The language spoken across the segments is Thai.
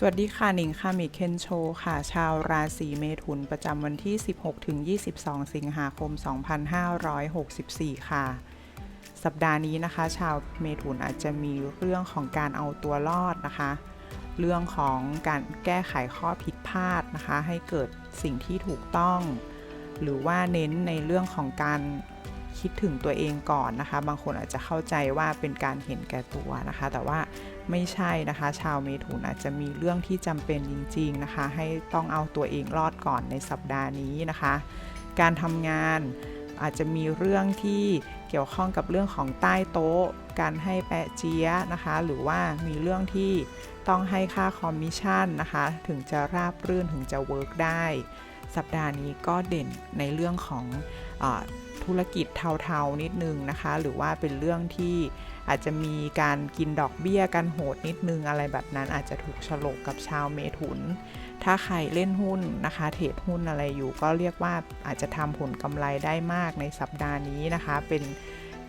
สวัสดีค่ะหนิงค่ะมิเคนโชค่ะ ชาวราศีเมถุนประจำวันที่ 16ถึง22 สิงหาคม 2564 ค่ะ สัปดาห์นี้นะคะ ชาวเมถุนอาจจะมีเรื่องของการเอาตัวรอดนะคะ เรื่องของการแก้ไขข้อผิดพลาดนะคะ ให้เกิดสิ่งที่ถูกต้อง หรือว่าเน้นในเรื่องของการคิดถึงตัวเองก่อนนะคะ บางคนอาจจะเข้าใจว่าเป็นการเห็นแก่ตัวนะคะ แต่ว่า ไม่ใช่นะคะ ชาวเมถุนอาจจะมีเรื่องที่จำเป็นจริง ๆนะคะ ให้ต้องเอาตัวเองรอดก่อนในสัปดาห์นี้นะคะ การทำงานอาจจะมีเรื่องที่เกี่ยวข้องกับเรื่องของใต้โต๊ะ การให้แปะเจี๊ยนะคะ หรือว่ามีเรื่องที่ต้องให้ค่าคอมมิชชั่นนะคะ ถึงจะราบรื่นถึงจะเวิร์กได้ สัปดาห์นี้ก็เด่นในเรื่องของอธุรกิจเทาๆนิดนึงนะคะ หรือว่าเป็นเรื่องที่อาจจะมีการกินดอกเบี้ยกันโหดนิดนึงอะไรแบบนั้นอาจจะถูกฉลกกับชาวเมถุน ถ้าใครเล่นหุ้นนะคะ เทรดหุ้นอะไรอยู่ก็เรียกว่าอาจจะทำผลกำไรได้มากในสัปดาห์นี้นะคะ เป็น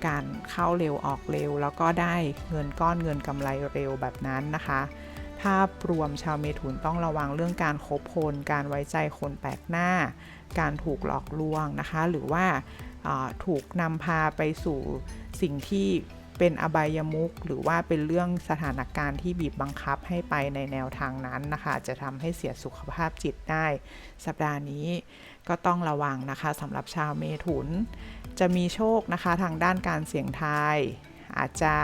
การเข้าเร็วออกเร็ว แล้วก็ได้เงินก้อนเงินกำไรเร็วแบบนั้นนะคะ ภาพรวมชาวเมถุนต้องระวังเรื่องการคบคน การไว้ใจคนแปลกหน้า การถูกหลอกลวงนะคะ หรือว่าถูกนำพาไปสู่สิ่งที่เป็นอบายมุกหรือว่าเป็นเรื่องสถานการณ์ที่บีบบังคับให้ไปในแนวทางนั้นนะคะ จะทำให้เสียสุขภาพจิตได้ สัปดาห์นี้ก็ต้องระวังนะคะสำหรับชาวเมถุน จะมีโชคนะคะทางด้านการเสี่ยงทายอาจจะ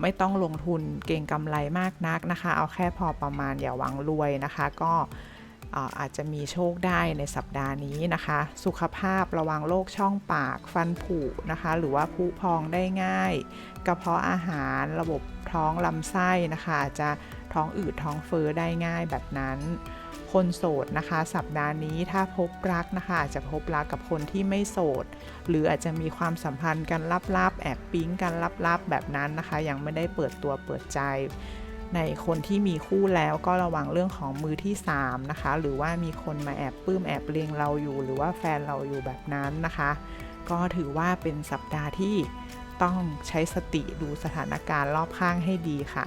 ไม่ต้องลงทุนเก่งกำไรมากนักนะคะ เอาแค่พอประมาณอย่าหวังรวยนะคะ ก็อาจจะมีโชคได้ในสัปดาห์นี้นะคะ สุขภาพระวังโรคช่องปากฟันผุนะคะ หรือว่าผุพองได้ง่าย กระเพาะอาหารระบบท้องลำไส้นะคะอาจจะท้องอืดท้องเฟ้อได้ง่ายแบบนั้น คนโสดนะคะ สัปดาห์นี้ถ้าพบรักนะคะอาจจะพบรักกับคนที่ไม่โสด หรืออาจจะมีความสัมพันธ์กันลับๆ แอบปิ๊งกันลับๆ แบบนั้นนะคะ ยังไม่ได้เปิดตัวเปิดใจ ในคนที่มีคู่แล้วก็ระวังเรื่องของมือที่ 3 นะคะ หรือว่ามีคนมาแอบปื้มแอบเลงเราอยู่ หรือว่าแฟนเราอยู่แบบนั้นนะคะ ก็ถือว่าเป็นสัปดาห์ที่ต้องใช้สติดูสถานการณ์รอบข้างให้ดีค่ะ